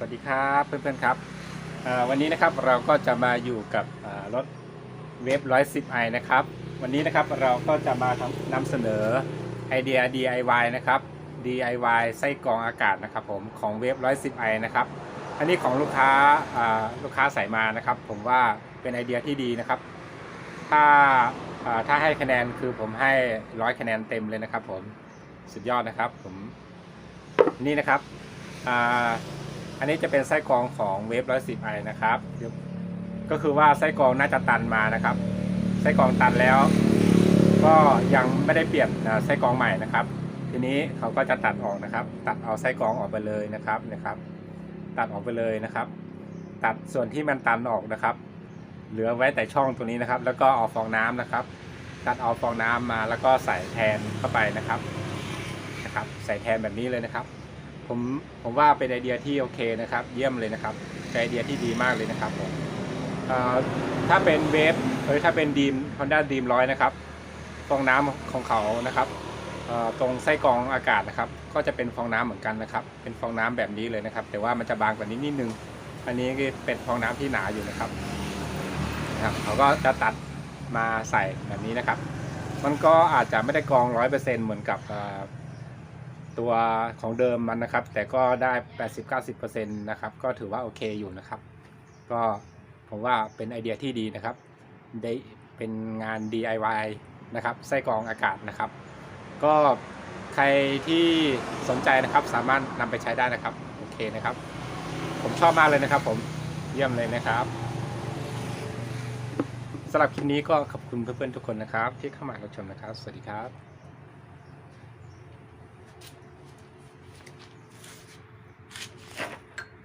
วัสดีครับเพื่อนๆครับวันนี้นะครับเราก็จะมาอยู่กับเอ่อรถเวฟ110 i นะครับ วันนี้นะครับเราก็จะมาทำนำเสนอไอเดีย DIY นะครับ DIY ไส้กรองอากาศนะครับผมของเวฟ110 i นะครับ อันนี้ของลูกค้าลูกค้าใส่มานะครับ ผมว่าเป็นไอเดียที่ดีนะครับ ถ้าอ่าถ้าให้คะแนนคือผมให้ร้อยคะแนนเต็มเลยนะครับ ผมสุดยอดนะครับผมนี่นะครับ อ่าอันนี้จะเป็นไส้กรองของเวฟ110 i นะครับเดี๋ยวก็คือว่าไส้กรองน่าจะตันมานะครับ ไส้กรองตันแล้ว ก็ยังไม่ได้เปลี่ยนอ่าไส้กรองใหม่นะครับ ทีนี้เขาก็จะตัดออกนะครับ ตัดเอาไส้กรองออกไปเลยนะครับนะครับ ตัดออกไปเลยนะครับ ตัดส่วนที่มันตันออกนะครับ เหลือไว้แต่ช่องตัวนี้นะครับ แล้วก็เอาฟองน้ำนะครับ ตัดเอาฟองน้ำมาแล้วก็ใส่แทนเข้าไปนะครับนะครับ ใส่แทนแบบนี้เลยนะครับ ผมผมว่าเป็นไอเดียที่โอเคนะครับ เยี่ยมเลยนะครับเป็นไอเดียที่ดีมากเลยนะครับผมถ้าเป็นเวฟหรือถ้าเป็นดีม Honda Dream ร้อยนะครับฟองน้ำของเขานะครับตรงไส้กรองอากาศนะครับ ก็จะเป็นฟองน้ำเหมือนกันนะครับ เป็นฟองน้ำแบบนี้เลยนะครับ แต่ว่ามันจะบางกว่านี้นิดนึง อันนี้เป็นฟองน้ำที่หนาอยู่นะครับนะครับเขาก็จะตัดมาใส่แบบนี้นะครับ มันก็อาจจะไม่ได้กรองร้อยเปอร์เซ็นเหมือนกับ ตัวของเดิมมันนะครับ แต่ก็ได้ 80-90%นะครับ ก็ถือว่าโอเคอยู่นะครับ ก็ผมว่าเป็นไอเดียที่ดีนะครับ ได้เป็นงาน DIY นะครับ ไส้กรองอากาศนะครับ ก็ใครที่สนใจนะครับสามารถนำไปใช้ได้นะครับ โอเคนะครับ ผมชอบมากเลยนะครับผม เยี่ยมเลยนะครับสำหรับคลิปนี้ก็ขอบคุณเพื่อนๆทุกคนนะครับ ที่เข้ามารับชมนะครับ สวัสดีครับ